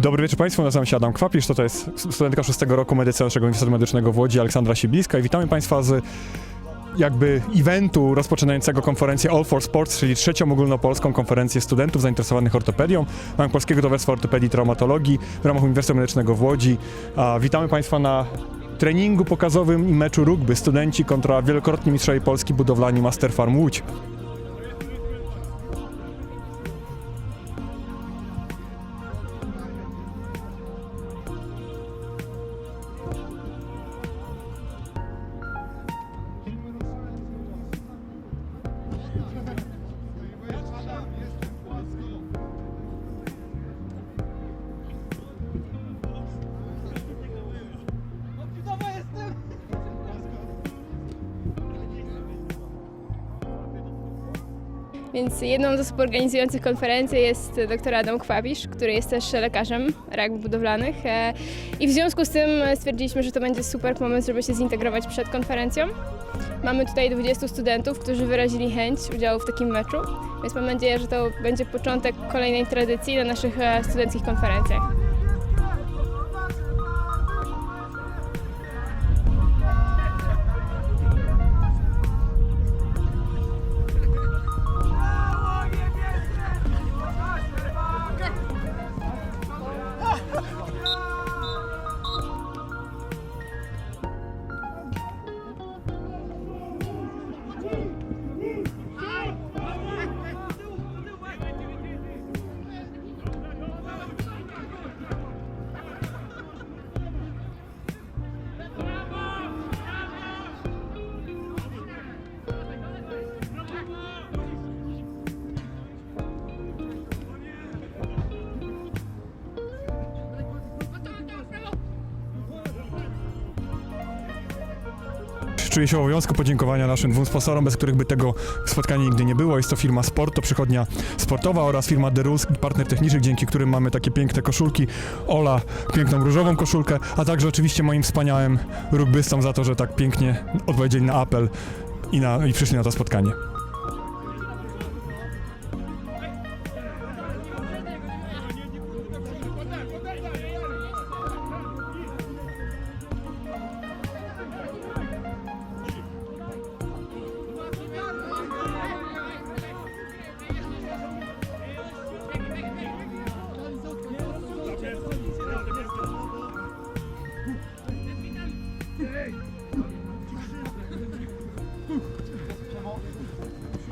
Dobry wieczór Państwu, nazywam się Adam Kwapisz, to, jest studentka szóstego roku medycyny naszego Uniwersytetu Medycznego w Łodzi, Aleksandra Sibliska i witamy Państwa z jakby eventu rozpoczynającego konferencję All for Sports, czyli trzecią ogólnopolską konferencję studentów zainteresowanych ortopedią. Mamy Polskiego Towarzystwa Ortopedii i Traumatologii w ramach Uniwersytetu Medycznego w Łodzi. A, witamy Państwa na treningu pokazowym i meczu rugby studenci kontra wielokrotni mistrzowie Polski budowlani Master Farm Łódź. Amen. Więc jedną z osób organizujących konferencję jest dr Adam Kwapisz, który jest też lekarzem rak budowlanych. E, I w związku z tym stwierdziliśmy, że to będzie super pomysł, żeby się zintegrować przed konferencją. Mamy tutaj 20 studentów, którzy wyrazili chęć udziału w takim meczu, więc mam nadzieję, że to będzie początek kolejnej tradycji na naszych e, studenckich konferencjach. Czuję się obowiązku podziękowania naszym dwóm sponsorom, bez których by tego spotkania nigdy nie było. Jest to firma Sport, to przychodnia sportowa oraz firma Derus, partner techniczny, dzięki którym mamy takie piękne koszulki. Ola, piękną różową koszulkę, a także oczywiście moim wspaniałym rugbystom za to, że tak pięknie odpowiedzieli na apel i, na, i przyszli na to spotkanie.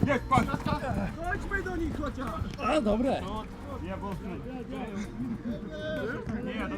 Niech pan! Chodźmy do nich chociaż! A, dobre! No, nie, bo... Nie, no-